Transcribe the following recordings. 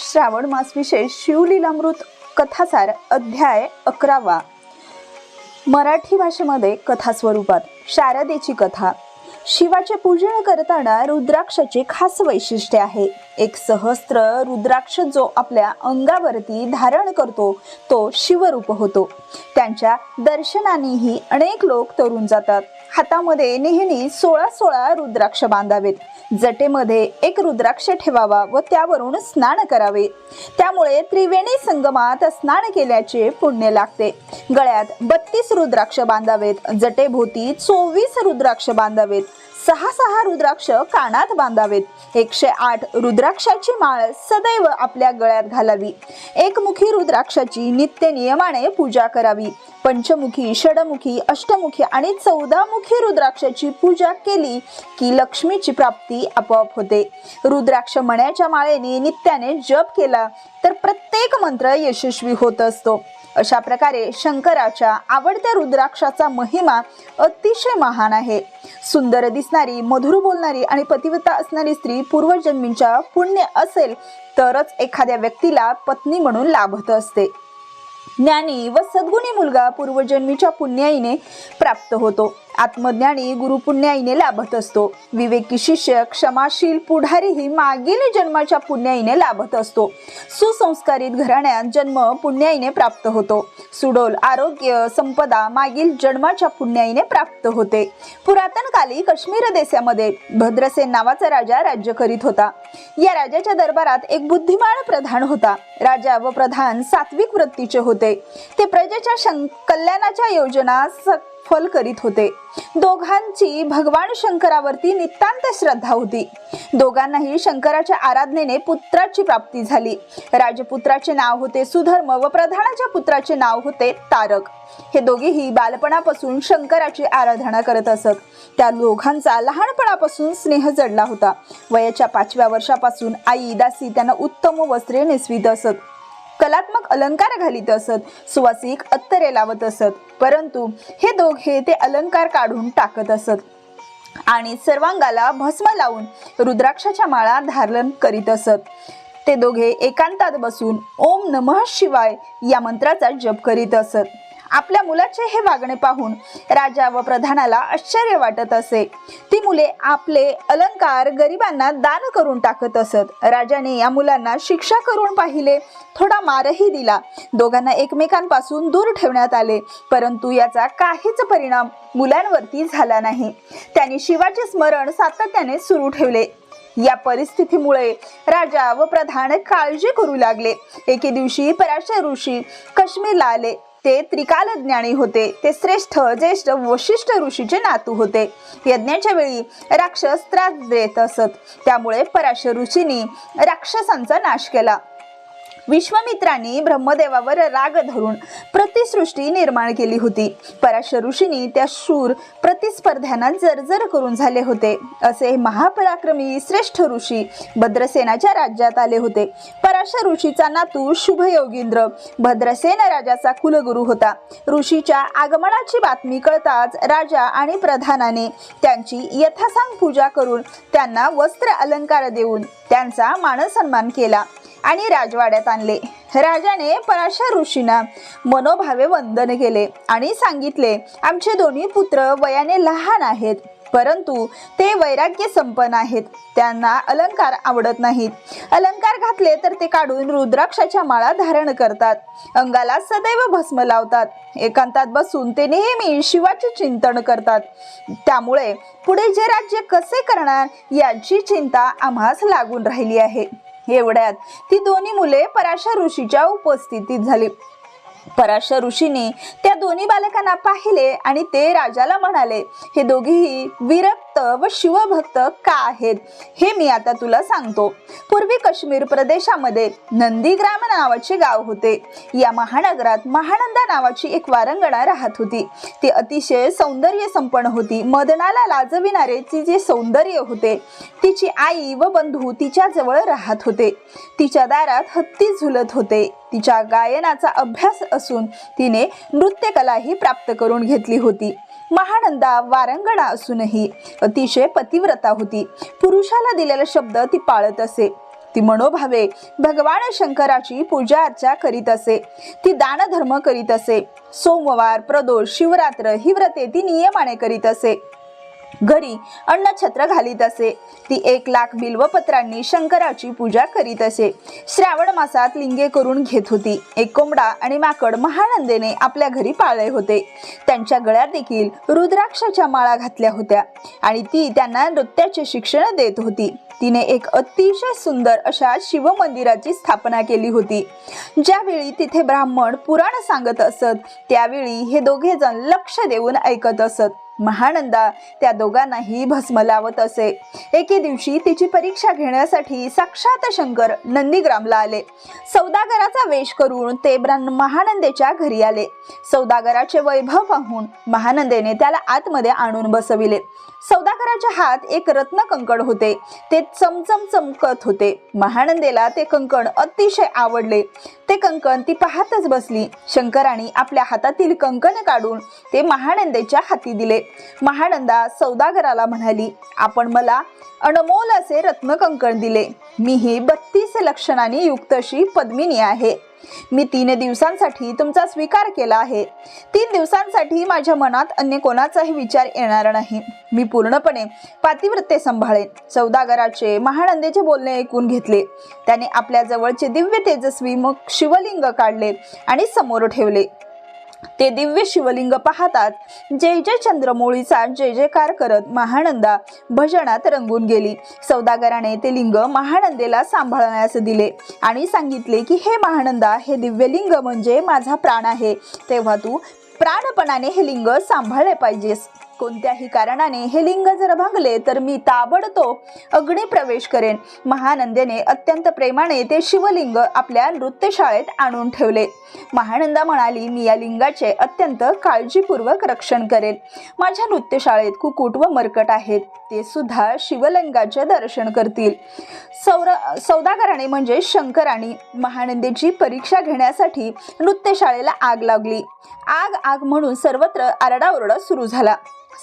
श्रावण मास विशेष शिवलीलामृत कथासार अध्याय अकरावा. मराठी भाषेमध्ये कथा स्वरूपात शारदेची कथा. शिवाचे पूजन करताना रुद्राक्षाचे खास वैशिष्ट्य आहे. एक सहस्त्र रुद्राक्ष जो आपल्या अंगावरती धारण करतो तो शिवरूप होतो. त्यांच्या दर्शनानेही अनेक लोक तरुण जातात. हातामध्ये नेहमी सोळा सोळा रुद्राक्ष बांधावेत. जटेमध्ये एक रुद्राक्ष ठेवावा व त्यावरून स्नान करावे. त्यामुळे त्रिवेणी संगमात स्नान केल्याचे पुण्य लागते. गळ्यात बत्तीस रुद्राक्ष बांधावेत जटेभोवती चोवीस रुद्राक्ष बांधावेत सहा सहा रुद्राक्ष कानात बांधावेत. एकशे आठ रुद्राक्षाची माळ सदैव आपल्या गळ्यात घालावी. एकमुखी रुद्राक्षाची नित्य नियमाने पूजा करावी. पंचमुखी षडमुखी अष्टमुखी आणि चौदामुखी रुद्राक्षाची पूजा केली की लक्ष्मीची प्राप्ती आपोआप होते. रुद्राक्ष मण्याच्या माळेने नित्याने जप केला तर प्रत्येक मंत्र यशस्वी होत असतो. अशा प्रकारे शंकराच्या आवडत्या रुद्राक्षाचा महिमा अतिशय महान आहे. सुंदर दिसणारी मधुर बोलणारी आणि पतिव्रता असणारी स्त्री पूर्वजन्मींच्या पुण्य असेल तरच एखाद्या व्यक्तीला पत्नी म्हणून लाभत असते. ज्ञानी व सद्गुणी मुलगा पूर्वजन्मीच्या पुण्याईने प्राप्त होतो. आत्मज्ञानी गुरुपुण्याईने लाभत असतो. विवेकी शिष्य क्षमाशील पुढारीही मागील जन्माच्या पुण्याईने लाभत असतो. सुसंस्कारित घराण्यात जन्म पुण्याईने प्राप्त होतो. सुडोल आरोग्य संपदा मागील जन्माच्या पुण्याईने प्राप्त होते. पुरातन काली काश्मीर देशामध्ये भद्रसेन नावाचा राजा राज्य करीत होता. या राजाच्या दरबारात एक बुद्धिमान प्रधान होता. राजा व प्रधान सात्विक वृत्तीचे होते. ते प्रजेच्या शं कल्याणाच्या योजना फल करीत होते. दोघांची भगवान शंकरावरती नितांत श्रद्धा होती. दोघांनाही शंकराच्या आराधनेने पुत्राची प्राप्ती झाली. राजपुत्राचे नाव होते सुधर्म व प्रधानाच्या पुत्राचे नाव होते तारक. हे दोघेही बालपणापासून शंकराची आराधना करत असत. त्या दोघांचा लहानपणापासून स्नेह जडला होता. वयाच्या पाचव्या वर्षापासून आई दासी त्यांना उत्तम वस्त्रे नेसवीत असत. कलात्मक अलंकार घालीत असत सुवासिक अत्तरे लावत असत. परंतु हे दोघे ते अलंकार काढून टाकत असत. आणि सर्वांगाला भस्म लावून रुद्राक्षाच्या माळा धारण करीत असत. ते दोघे एकांतात बसून ओम नमः शिवाय या मंत्राचा जप करीत असत. आपल्या मुलाचे हे वागणे पाहून राजा व प्रधानाला आश्चर्य वाटत असे. ती मुले आपले अलंकार गरिबांना दान करून टाकत असत. राजाने या मुलांना शिक्षा करून पाहिले. थोडा मारही दिला. दोघांना एकमेकांपासून दूर ठेवण्यात आले. परंतु याचा काहीच परिणाम मुलांवरती झाला नाही. त्यांनी शिवाचे स्मरण सातत्याने सुरू ठेवले. या परिस्थितीमुळे राजा व प्रधान काळजी करू लागले. एके दिवशी पराशर ऋषी काश्मीरला आले. ते त्रिकाल ज्ञानी होते. ते श्रेष्ठ ज्येष्ठ वशिष्ठ ऋषीचे नातू होते. यज्ञाच्या वेळी राक्षस त्रास देत असत. त्यामुळे पराशर ऋषींनी राक्षसांचा नाश केला. विश्वामित्राने ब्रह्मदेवावर राग धरून प्रतिसृष्टी निर्माण केली होती. पराशर ऋषींनी त्या शूर प्रतिस्पर्ध्यांना जर्जर करून झाले होते. असे महापराक्रमी श्रेष्ठ ऋषी भद्रसेनाच्या राज्यात आले होते. पराशर ऋषीचा नातू शुभयोगींद्र भद्रसेन राजाचा कुलगुरू होता. ऋषीच्या आगमनाची बातमी कळताच राजा आणि प्रधानाने त्यांची यथासांग पूजा करून त्यांना वस्त्र अलंकार देऊन त्यांचा मानसन्मान केला. आणि राजवाड्यात आणले. राजाने पराशर ऋषींना मनोभावे वंदन केले आणि सांगितले आमचे दोन्ही पुत्र वयाने लहान आहेत परंतु ते वैराग्य संपन्न आहेत. त्यांना अलंकार आवडत नाहीत. अलंकार घातले तर ते काढून रुद्राक्षाच्या माळा धारण करतात. अंगाला सदैव भस्म लावतात. एकांतात बसून ते नेहमी शिवाचे चिंतन करतात. त्यामुळे पुढे जे राज्य कसे करणार याची चिंता आम्हास लागून राहिली आहे. एवढ्यात ती दोन्ही मुले पराशर ऋषीच्या उपस्थितीत झाली. पराशर ऋषीने त्या दोन्ही बालकांना पाहिले आणि ते राजाला म्हणाले हे दोघेही विरक्त व शिवभक्त का आहेत? हे मी आता तुला सांगतो. पूर्वी काश्मीर प्रदेशामध्ये नंदीग्राम नावाचे गाव होते. या महानगरात महानंदा नावाची एक वारंगणा राहत होती. ती अतिशय सौंदर्य संपन्न होती. मदनाला लाजविणारे तिचे सौंदर्य होते तिची आई व बंधू तिच्या जवळ राहत होते. तिच्या दारात हत्ती झुलत होते. तिच्या गायनाचा अभ्यास असून तिने नृत्यकलाही प्राप्त करून घेतली होती. महानंदा वारंगणा असूनही अतिशय पतिव्रता होती. पुरुषाला दिलेला शब्द ती पाळत असे. ती मनोभावे भगवान शंकराची पूजा अर्चा करीत असे. ती दानधर्म करीत असे. सोमवार प्रदोष शिवरात्र ही व्रते ती नियमाने करीत असे. घरी अन्नछत्र घालीत असे. ती एक लाख बिल्वपत्रांनी शंकराची पूजा करीत असे. श्रावण मासात लिंगे करून घेत होती. एक कोंबडा आणि माकड महानंदेने आपल्या घरी पाळले होते. त्यांच्या गळ्यात देखील रुद्राक्षाच्या माळा घातल्या होत्या आणि ती त्यांना नृत्याचे शिक्षण देत होती. तिने एक अतिशय सुंदर अशा शिवमंदिराची स्थापना केली होती. ज्यावेळी तिथे ब्राह्मण पुराण सांगत असत त्यावेळी हे दोघे जण लक्ष देऊन ऐकत असत. महानंदा त्या दोघांनाही भस्म लावत असे. एके दिवशी तिची परीक्षा घेण्यासाठी साक्षात शंकर नंदीग्रामला आले. सौदागराचा वेश करून ते महानंदेच्या घरी आले. सौदागराचे वैभव पाहून महानंदेने त्याला आतमध्ये आणून बसविले. सौदागराच्या हात एक रत्न कंकण होते. ते चमचम चमकत होते. महानंदेला ते कंकण अतिशय आवडले. ते कंकण ती पाहतच बसली. शंकराने आपल्या हातातील कंकण काढून ते महानंदेच्या हाती दिले. महानंदा सौदागराला म्हणाली आपण मला अनमोल असे रत्न कंकण दिले. मी ही बत्तीस लक्षणांनी युक्त अशी पद्मिनी आहे. मी तीन दिवसांसाठी तुमचा स्वीकार केला आहे. तीन दिवसांसाठी माझ्या मनात अन्य कोणाचाही विचार येणार नाही. मी पूर्णपणे पातिव्रत्य सांभाळे सौदागराचे महानंदेचे बोलणे ऐकून घेतले. त्याने आपल्या जवळचे दिव्य तेजस्वी मग शिवलिंग काढले आणि समोर ठेवले. ते दिव्य शिवलिंग पाहतात. जय जय चंद्रमोळीचा जय जयकार करत महानंदा भजनात रंगून गेली. सौदागराने ते लिंग महानंदेला सांभाळण्यास दिले आणि सांगितले की हे महानंदा हे दिव्यलिंग म्हणजे माझा प्राण आहे. तेव्हा तू प्राणपणाने हे लिंग सांभाळले पाहिजेस. कोणत्याही कारणाने हे लिंग जर भागले तर मी ताबडतोब अग्नी प्रवेश करेन. महानंदेने अत्यंत प्रेमाने ते शिवलिंग आपल्या नृत्यशाळेत आणून ठेवले. महानंदा म्हणाली मी या लिंगाचे अत्यंत काळजीपूर्वक रक्षण करेन. माझ्या नृत्यशाळेत कुकुट व मरकट आहेत. ते सुद्धा शिवलिंगाचे दर्शन करतील. सौर सौदागराने म्हणजे शंकराणी महानंदेची परीक्षा घेण्यासाठी नृत्यशाळेला आग लागली. आग आग म्हणून सर्वत्र आरडाओरडा सुरू झाला.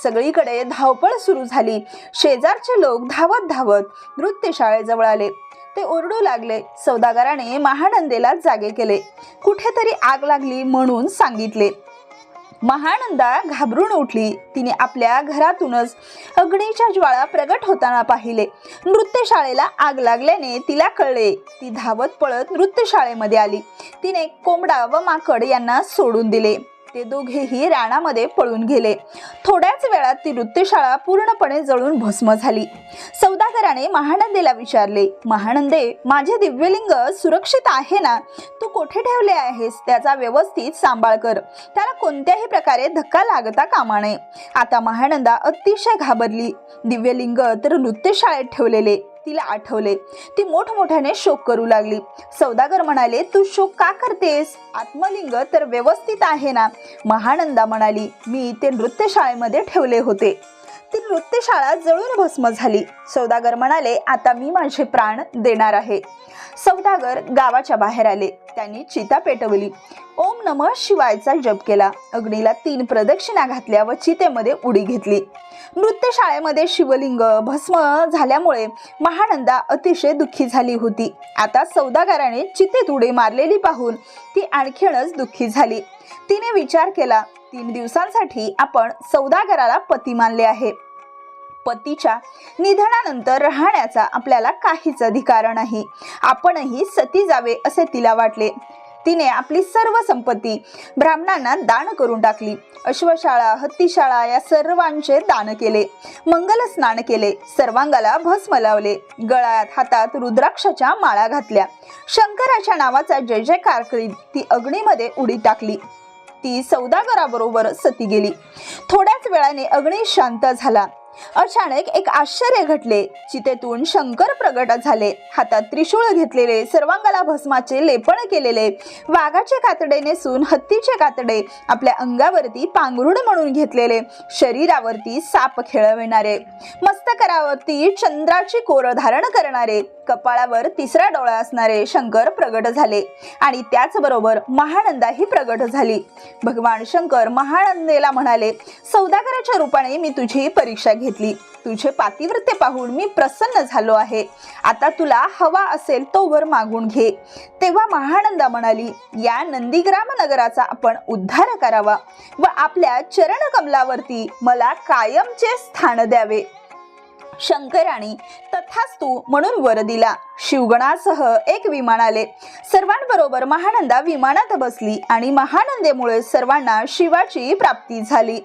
सगळीकडे धावपळ सुरू झाली. शेजारचे लोक धावत धावत नृत्यशाळेजवळ आले. ते ओरडू लागले. सौदागराने महानंदेला जागे केले. कुठेतरी आग लागली म्हणून सांगितले. महानंदा घाबरून उठली. तिने आपल्या घरातूनच अग्नीच्या ज्वाळा प्रगट होताना पाहिले. नृत्यशाळेला आग लागल्याने तिला कळले. ती धावत पळत नृत्यशाळेमध्ये आली. तिने कोंबडा व माकड यांना सोडून दिले. ते दोघेही रानामध्ये पळून गेले. थोड्याच वेळात ती नृत्यशाळा पूर्णपणे जळून भस्म झाली. सौदागराने महानंदेला विचारले महानंदे माझे दिव्यलिंग सुरक्षित आहे ना? तू कोठे ठेवले आहेस? त्याचा व्यवस्थित सांभाळ कर. त्याला कोणत्याही प्रकारे धक्का लागता कामा नये. आता महानंदा अतिशय घाबरली. दिव्यलिंग तर नृत्यशाळेत ठेवलेले. तिला आठवले. ती मोठमोठ्याने शोक करू लागली. सौदागर म्हणाले तू शोक का करतेस? आत्मलिंग तर व्यवस्थित आहे ना? महानंदा म्हणाली मी ते नृत्यशाळेमध्ये ठेवले होते. ती नृत्यशाळा जळून भस्म झाली. सौदागर म्हणाले आता मी माझे प्राण देणार आहे. सौदागर गावाच्या बाहेर आले. त्यांनी चिता पेटवली. ओम नम शिवायचा जप केला. अग्नीला तीन प्रदक्षिणा घातल्या व चितेमध्ये उडी घेतली. नृत्यशाळेमध्ये शिवलिंग भस्म झाल्यामुळे महानंदा अतिशय दुःखी झाली होती. आता सौदागराने चितेत उडी मारलेली पाहून ती आणखीनच दुःखी झाली. तिने विचार केला तीन दिवसांसाठी आपण सौदागराला पती मानले आहे. पतीच्या निधनानंतर राहण्याचा आपल्याला काहीच अधिकार नाही. आपणही सती जावे असे तिला वाटले. तिने आपली सर्व संपत्ती ब्राह्मणांना दान करून टाकली. अश्वशाळा हत्तीशाळा या सर्वांचे दान केले. मंगल स्नान केले. सर्वांगाला भस्म लावले. गळ्यात हातात रुद्राक्षाच्या माळा घातल्या. शंकराच्या नावाचा जय जयकार करीत ती अग्नीमध्ये उडी टाकली. ती सौदागराबरोबर सती गेली. थोड्याच वेळाने अग्नी शांत झाला. अचानक एक आश्चर्य घडले चितेतून शंकर प्रगट झाले. हातात त्रिशूळ घेतलेले सर्वांगाला भस्माचे लेपण केलेले वाघाचे कातडे नेसून हत्तीचे कातडे आपल्या अंगावरती पांघरुण म्हणून घेतलेले शरीरावरती साप खेळविणारे मस्तकरावरती चंद्राची कोर धारण करणारे कपाळावर तिसरा डोळा असणारे शंकर प्रगट झाले आणि त्याचबरोबर महानंदाही प्रगट झाली. भगवान शंकर महानंदेला म्हणाले सौदागराच्या रूपाने मी तुझी परीक्षा घेतली. तुझे पातिव्रत्य पाहून मी प्रसन्न झालो आहे. आता तुला हवा असेल तो वर मागून घे. तेव्हा महानंदा म्हणाली या नंदीग्राम नगराचा आपण उद्धार करावा व आपल्या चरणकमलावरती मला कायमचे स्थान द्यावे. शंकराने तथास्तु म्हणून वर दिला. शिवगणासह एक विमान आले. सर्वांबरोबर महानंदा विमानात बसली आणि महानंदेमुळे सर्वांना शिवाची प्राप्ती झाली.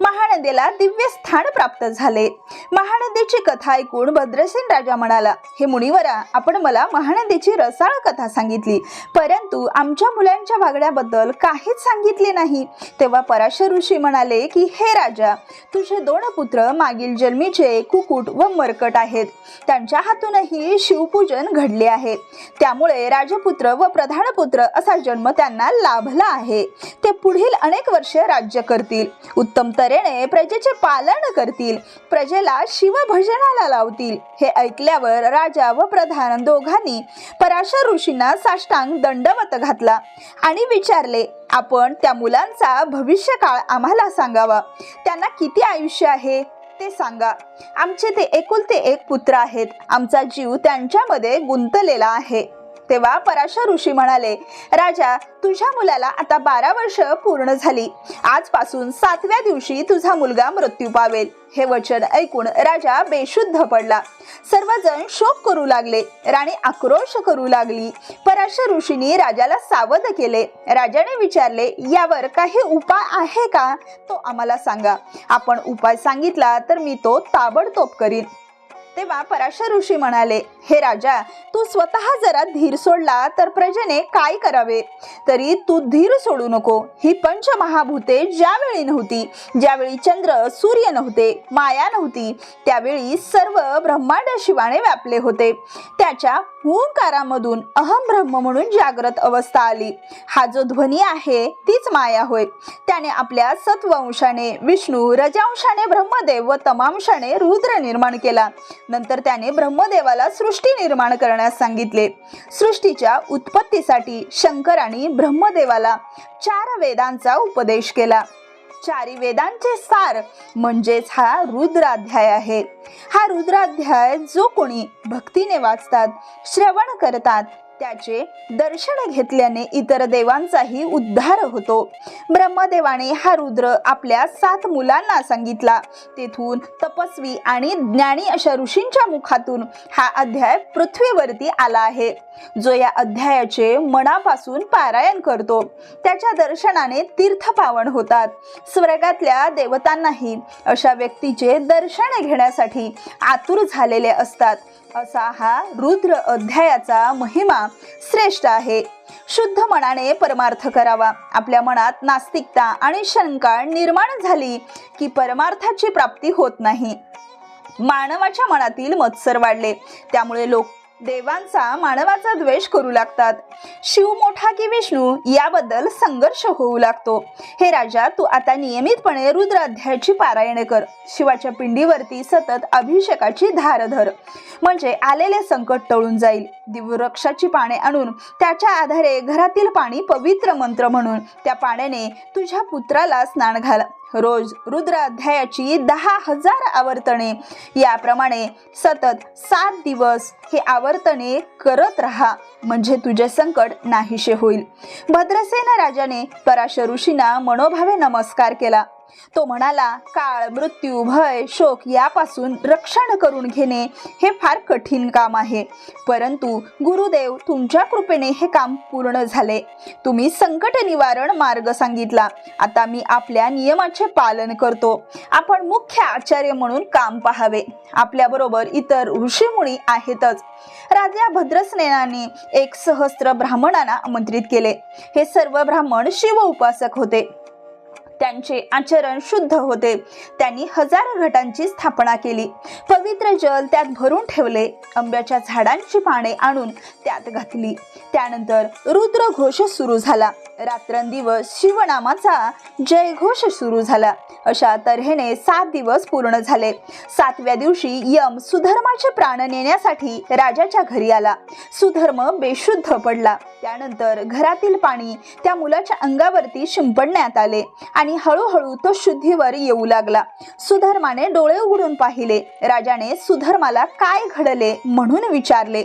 महानंदेला दिव्य स्थान प्राप्त झाले. महानंदेची कथा ऐकून भद्रसेन राजा म्हणाला हे मुनिवरा आपण मला महानंदेची रसाळ कथा सांगितली. परंतु आमच्या मुलांच्या वागण्याबद्दल काहीच सांगितले नाही. तेव्हा पराशर ऋषी म्हणाले की हे राजा तुझे दोन पुत्र मागील जन्मीचे कुकुट व मरकट आहेत. त्यांच्या हातूनही शिवपूजन घडले आहे. त्यामुळे राजपुत्र व प्रधानपुत्र असा जन्म त्यांना लाभला आहे. ते पुढील अनेक वर्ष राज्य करतील. उत्तम तऱ्हेने प्रजेचे पालन करतील. प्रजेला शिवभजनाला लावतील. हे ऐकल्यावर राजा व प्रधान दोघांनी पराशर ऋषींना साष्टांग दंडवत घातला आणि विचारले आपण त्या मुलांचा भविष्यकाळ आम्हाला सांगावा. त्यांना किती आयुष्य आहे? ते सांगा. आमचे ते एकुलते एक पुत्र आहेत. आमचा जीव त्यांच्यामध्ये गुंतलेला आहे. तेव्हा पराशर ऋषी म्हणाले राजा तुझ्या मुलाला आता बारा वर्ष पूर्ण झाली. आजपासून सातव्या दिवशी तुझा मुलगा मृत्यू पावेल. हे वचन ऐकून राजा बेशुद्ध पडला. सर्वजण शोक करू लागले. राणी आक्रोश करू लागली. पराशर ऋषींनी राजाला सावध केले. राजाने विचारले यावर काही उपाय आहे का? तो आम्हाला सांगा. आपण उपाय सांगितला तर मी तो ताबडतोब करीन. तेव्हा पराशर ऋषी म्हणाले हे राजा तू स्वतः जरा धीर सोडला तर प्रजेने काय करावे? तरी तू धीर सोडू नको. ही पंचमहाभूते ज्यावेळी नव्हती ज्यावेळी चंद्र सूर्य नव्हते माया नव्हती त्यावेळी सर्व ब्रह्मांड शिवाने व्यापले होते. त्याच्या ओंकारामधून अहम ब्रह्म म्हणून जागृत अवस्था आली. हा जो ध्वनी आहे तीच माया होय. त्याने आपल्या सत्वंशाने विष्णू रजांशाने ब्रह्मदेव व तमांशाने रुद्र निर्माण केला. नंतर त्याने ब्रह्मदेवाला सृष्टी निर्माण करण्यास सांगितले. सृष्टीच्या उत्पत्तीसाठी शंकराने ब्रह्मदेवाला चार वेदांचा उपदेश केला. चारी वेदांचे सार म्हणजेच हा रुद्राध्याय आहे. हा रुद्राध्याय जो कोणी भक्तीने वाचतात श्रवण करतात त्याचे दर्शन घेतल्याने इतर देवांचाही उद्धार होतो. ब्रह्मदेवाने हा रुद्र आपल्या सात मुलांना सांगितला. तेथून तपस्वी आणि ज्ञानी अशा ऋषींच्या मुखातून हा अध्याय पृथ्वीवरती आला आहे. जो या अध्यायाचे मनापासून पारायण करतो. त्याच्या दर्शनाने तीर्थ पावन होतात. स्वर्गातल्या देवतांनाही अशा व्यक्तीचे दर्शन घेण्यासाठी आतुर झालेले असतात. असा हा रुद्र अध्यायाचा महिमा श्रेष्ठ आहे. शुद्ध मनाने परमार्थ करावा. आपल्या मनात नास्तिकता आणि शंका निर्माण झाली की परमार्थाची प्राप्ती होत नाही. मानवाच्या मनातील मत्सर वाढले. त्यामुळे लोक देवांचा मानवाचा द्वेष करू लागतात. शिव मोठा की विष्णू याबद्दल संघर्ष होऊ लागतो. हे राजा तू आता नियमितपणे रुद्राध्यायाची पारायणे कर. शिवाच्या पिंडीवरती सतत अभिषेकाची धार धर म्हणजे आलेले संकट टळून जाईल. दिववृक्षाची पाने आणून त्याच्या आधारे घरातील पाणी पवित्र मंत्र म्हणून त्या पाण्याने तुझ्या पुत्राला स्नान घाल. रोज रुद्र अध्यायाची दहा हजार आवर्तने. याप्रमाणे सतत सात दिवस हे आवर्तने करत राहा म्हणजे तुझे संकट नाहीसे होईल. भद्रसेन राजाने पराशर ऋषींना मनोभावे नमस्कार केला. तो म्हणाला काळ मृत्यू भय शोक यापासून रक्षण करून घेणे हे फार कठीण काम आहे. परंतु गुरुदेव तुमच्या कृपेने हे काम पूर्ण झाले. तुम्ही संकट निवारण मार्ग सांगितला. आता मी आपल्या नियमाचे पालन करतो. आपण मुख्य आचार्य म्हणून काम पाहावे. आपल्याबरोबर इतर ऋषीमुनी आहेतच. राजा भद्रसेनाने एक सहस्त्र ब्राह्मणांना आमंत्रित केले. हे सर्व ब्राह्मण शिव उपासक होते. त्यांचे आचरण शुद्ध होते. त्यांनी हजारो घटांची स्थापना केली. पवित्र जल त्यात भरून ठेवले. आंब्याच्या झाडांची पाने आणून त्यात घातली. त्यानंतर रुद्र घोष सुरू झाला. रात्रंदिवस शिवनामाचा जयघोष सुरू झाला. अशा तऱ्हेने सात दिवस पूर्ण झाले. सातव्या दिवशी यम सुधर्माचे प्राण नेण्यासाठी राजाच्या घरी आला. सुधर्म बेशुद्ध पडला. त्यानंतर घरातील पाणी त्या मुलाच्या अंगावरती शिंपडण्यात आले आणि आणि हळूहळू तो शुद्धीवर येऊ लागला. सुधर्माने डोळे उघडून पाहिले. राजाने सुधर्माला काय घडले म्हणून विचारले.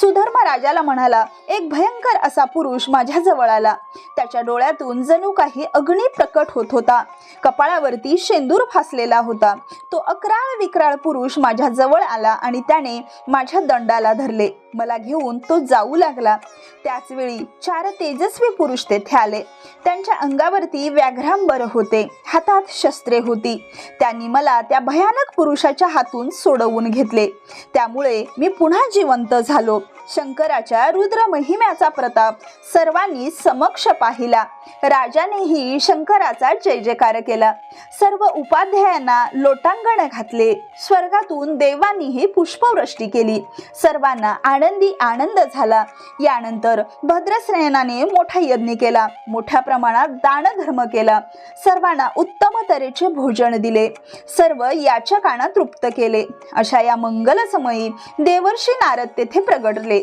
सुधर्म राजाला म्हणाला एक भयंकर असा पुरुष माझ्या जवळ आला. त्याच्या डोळ्यातून जणू काही अग्नी प्रकट होत होता. कपाळावरती शेंदूर फासलेला होता. तो अकराळ विक्राळ पुरुष माझ्या जवळ आला आणि त्याने माझ्या दंडाला धरले. मला घेऊन तो जाऊ लागला. त्याचवेळी चार तेजस्वी पुरुष तेथे आले. त्यांच्या अंगावरती व्याघ्रांबर होते. हातात शस्त्रे होती. त्यांनी मला त्या भयानक पुरुषाच्या हातून सोडवून घेतले. त्यामुळे मी पुन्हा जिवंत झालो. शंकराच्या रुद्र महिम्याचा प्रताप सर्वांनी समक्ष पाहिला. राजानेही शंकराचा जय जयकार केला. सर्व उपाध्यायांना लोटांगण घातले. स्वर्गातून देवांनीही पुष्पवृष्टी केली. सर्वांना आनंदी आनंद झाला. यानंतर भद्रसेनाने मोठा यज्ञ केला. मोठ्या प्रमाणात दानधर्म केला. सर्वांना उत्तम तऱ्हेचे भोजन दिले. सर्व याचकांना तृप्त केले. अशा या मंगलसमयी देवर्षी नारद तेथे प्रगटले.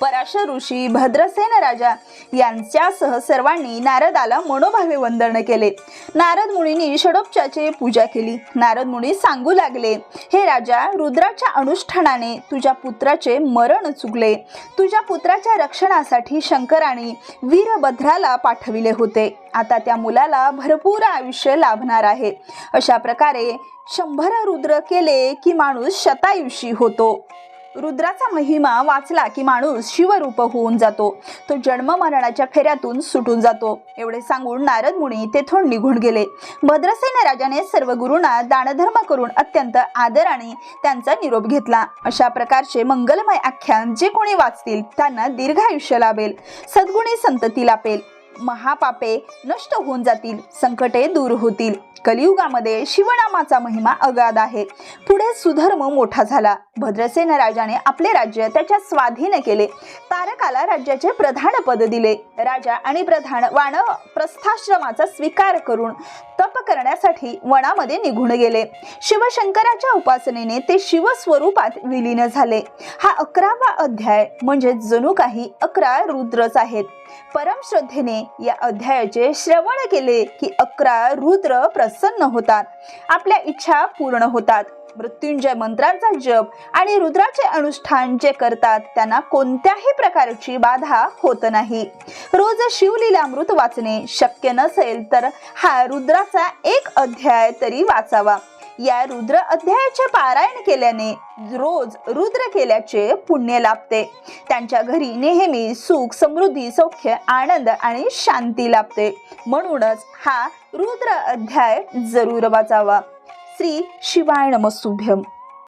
पराशर ऋषी भद्रसेन राजा यांच्यासह सर्वांनी नारदाला मनोभावे वंदन केले. नारद मुनींनी षडोपचाचे पूजा केली. नारद मुनी सांगू लागले हे राजा रुद्राच्या अनुष्ठानाने तुझ्या पुत्राचे मरण चुकले. तुझ्या पुत्राच्या रक्षणासाठी शंकराने वीरभद्राला पाठविले होते. आता त्या मुलाला भरपूर आयुष्य लाभणार आहे. अशा प्रकारे शंभर रुद्र केले की माणूस शतायुषी होतो. रुद्राचा महिमा वाचला की माणूस शिवरूप होऊन जातो. तो जन्म मरणाच्या फेऱ्यातून सुटून जातो. एवढे सांगून नारद मुनी तेथून निघून गेले. भद्रसेन राजाने सर्व गुरुंना दानधर्म करून अत्यंत आदराने त्यांचा निरोप घेतला. अशा प्रकारचे मंगलमय आख्यान जे कोणी वाचतील त्यांना दीर्घायुष्य लाभेल. सद्गुणी संतती लाभेल महापापे नष्ट होऊन जातील संकटे दूर होतील. कलियुगामध्ये शिवनामाचा महिमा अगाध आहे. पुढे सुधर्म मोठा झाला. भद्रसेन राजाने आपले राज्य त्याच्या स्वाधीन केले. तारकाला राज्याचे प्रधान पद दिले. राजा आणि प्रधान वाण प्रस्थाश्रमाचा स्वीकार करून तप करण्यासाठी वनामध्ये निघून गेले. शिवशंकराच्या उपासनेने ते शिवस्वरूपात विलीन झाले. हा अकरावा अध्याय म्हणजे जणू काही अकरा रुद्रच आहेत. परमश्रद्धेने या अध्यायाचे श्रवण केले की अकरा रुद्र प्रसन्न होतात. आपल्या इच्छा पूर्ण होतात. मृत्युंजय मंत्रांचा जप आणि रुद्राचे अनुष्ठान जे करतात त्यांना कोणत्याही प्रकारची बाधा होत नाही. रोज शिवलीलामृत वाचणे शक्य नसेल तर हा रुद्राचा एक अध्याय तरी वाचावा. या रुद्र अध्यायाचे पारायण केल्याने रोज रुद्र केल्याचे पुण्य लाभते. त्यांच्या घरी नेहमी सुख समृद्धी सौख्य आनंद आणि शांती लाभते. म्हणूनच हा रुद्र अध्याय जरूर वाचावा. श्री शिवाय नमस्तुभ्यम.